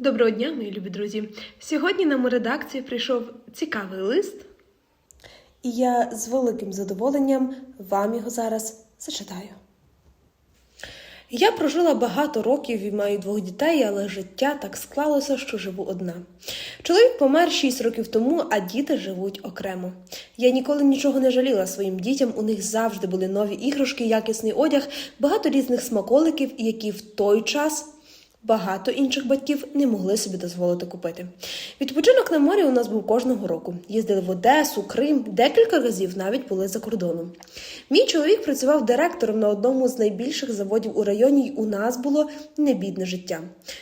Доброго дня, мої любі друзі. Сьогодні нам у редакцію прийшов цікавий лист. І я з великим задоволенням вам його зараз зачитаю. Я прожила багато років і маю двох дітей, але життя так склалося, що живу одна. Чоловік помер 6 років тому, а діти живуть окремо. Я ніколи нічого не жаліла своїм дітям. У них завжди були нові іграшки, якісний одяг, багато різних смаколиків, які в той час Багато інших батьків не могли собі дозволити купити. Відпочинок на морі у нас був кожного року. Їздили в Одесу, Крим, декілька разів навіть були за кордоном. Мій чоловік працював директором на одному з найбільших заводів у районі, й у нас було небідне життя.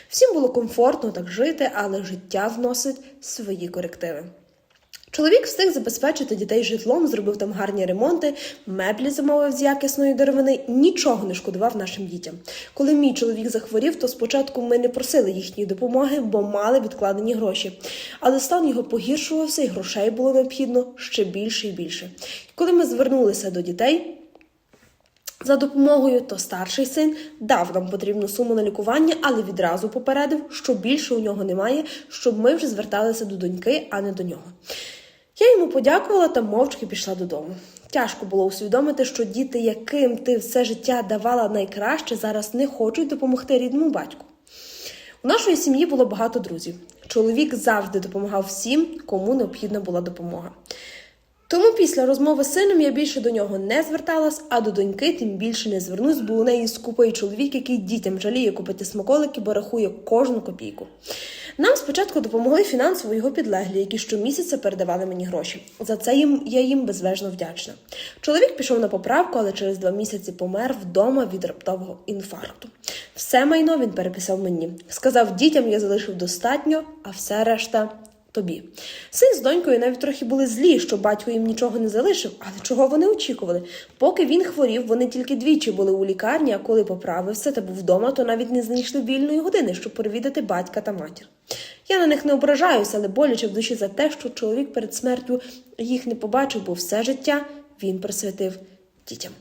Всім було комфортно так жити, але життя вносить свої корективи. Чоловік встиг забезпечити дітей житлом, зробив там гарні ремонти, меблі замовив з якісної деревини, нічого не шкодував нашим дітям. Коли мій чоловік захворів, то спочатку ми не просили їхньої допомоги, бо мали відкладені гроші. Але стан його погіршувався, і грошей було необхідно ще більше і більше. Коли ми звернулися до дітей, за допомогою, то старший син дав нам потрібну суму на лікування, але відразу попередив, що більше у нього немає, щоб ми вже зверталися до доньки, а не до нього. Я йому подякувала та мовчки пішла додому. Тяжко було усвідомити, що діти, яким ти все життя давала найкраще, зараз не хочуть допомогти рідному батьку. У нашої сім'ї було багато друзів. Чоловік завжди допомагав всім, кому необхідна була допомога. Тому після розмови з сином я більше до нього не зверталась, а до доньки тим більше не звернусь, бо у неї скупий чоловік, який дітям жаліє купити смаколики, бо рахує кожну копійку. Нам спочатку допомогли фінансово його підлеглі, які щомісяця передавали мені гроші. За це їм я їм безвежно вдячна. Чоловік пішов на поправку, але через два місяці помер вдома від раптового інфаркту. Все майно він переписав мені. Сказав, дітям я залишив достатньо, а все решта тобі. Син з донькою навіть трохи були злі, що батько їм нічого не залишив, але чого вони очікували? Поки він хворів, вони тільки двічі були у лікарні, а коли поправився та був вдома, то навіть не знайшли вільної години, щоб провідати батька та матір. Я на них не ображаюся, але боляче в душі за те, що чоловік перед смертю їх не побачив, бо все життя він присвятив дітям.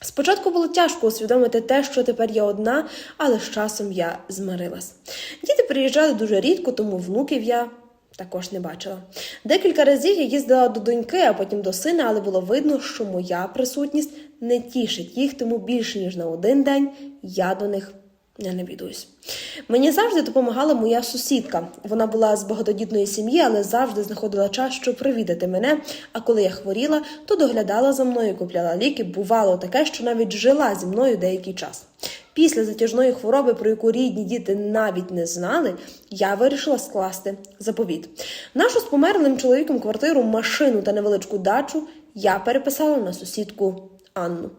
Спочатку було тяжко усвідомити те, що тепер я одна, але з часом я змирилась. Діти приїжджали дуже рідко, тому внуків я також не бачила. Декілька разів я їздила до доньки, а потім до сина, але було видно, що моя присутність не тішить їх, тому більше ніж на один день я до них не навідуюсь. Мені завжди допомагала моя сусідка. Вона була з багатодітної сім'ї, але завжди знаходила час, щоб привідати мене. А коли я хворіла, то доглядала за мною, купляла ліки. Бувало таке, що навіть жила зі мною деякий час. Після затяжної хвороби, про яку рідні діти навіть не знали, я вирішила скласти заповіт. Нашу з померлим чоловіком квартиру, машину та невеличку дачу я переписала на сусідку Анну.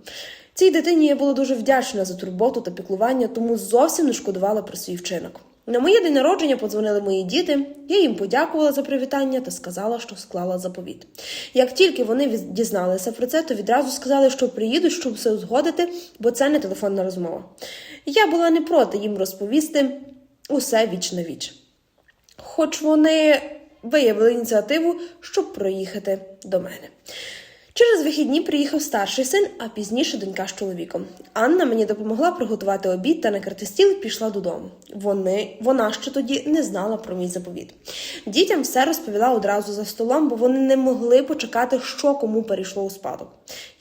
Цій дитині я була дуже вдячна за турботу та піклування, тому зовсім не шкодувала про свій вчинок. На моє день народження подзвонили мої діти, я їм подякувала за привітання та сказала, що склала заповіт. Як тільки вони дізналися про це, то відразу сказали, що приїдуть, щоб все узгодити, бо це не телефонна розмова. Я була не проти їм розповісти усе віч на віч. Хоч вони виявили ініціативу, щоб проїхати до мене. Через вихідні приїхав старший син, а пізніше донька з чоловіком. Анна мені допомогла приготувати обід та накрити стіл пішла додому. Вони, вона ще тоді не знала про мій заповіт. Дітям все розповіла одразу за столом, бо вони не могли почекати, що кому перейшло у спадок.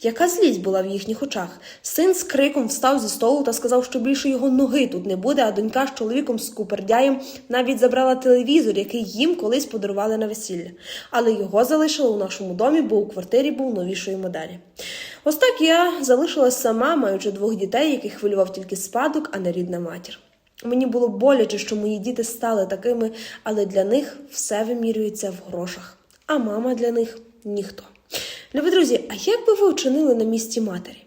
Яка злість була в їхніх очах? Син з криком встав зі столу та сказав, що більше його ноги тут не буде, а донька з чоловіком з купердяєм навіть забрала телевізор, який їм колись подарували на весілля. Але його залишили у нашому домі, бо у квартирі був новішої моделі. Ось так я залишилась сама, маючи двох дітей, яких хвилював тільки спадок, а не рідна матір. Мені було боляче, що мої діти стали такими, але для них все вимірюється в грошах, а мама для них ніхто. Любі друзі, а як би ви вчинили на місці матері?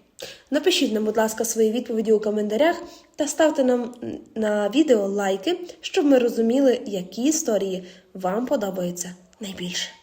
Напишіть нам, будь ласка, свої відповіді у коментарях та ставте нам на відео лайки, щоб ми розуміли, які історії вам подобаються найбільше.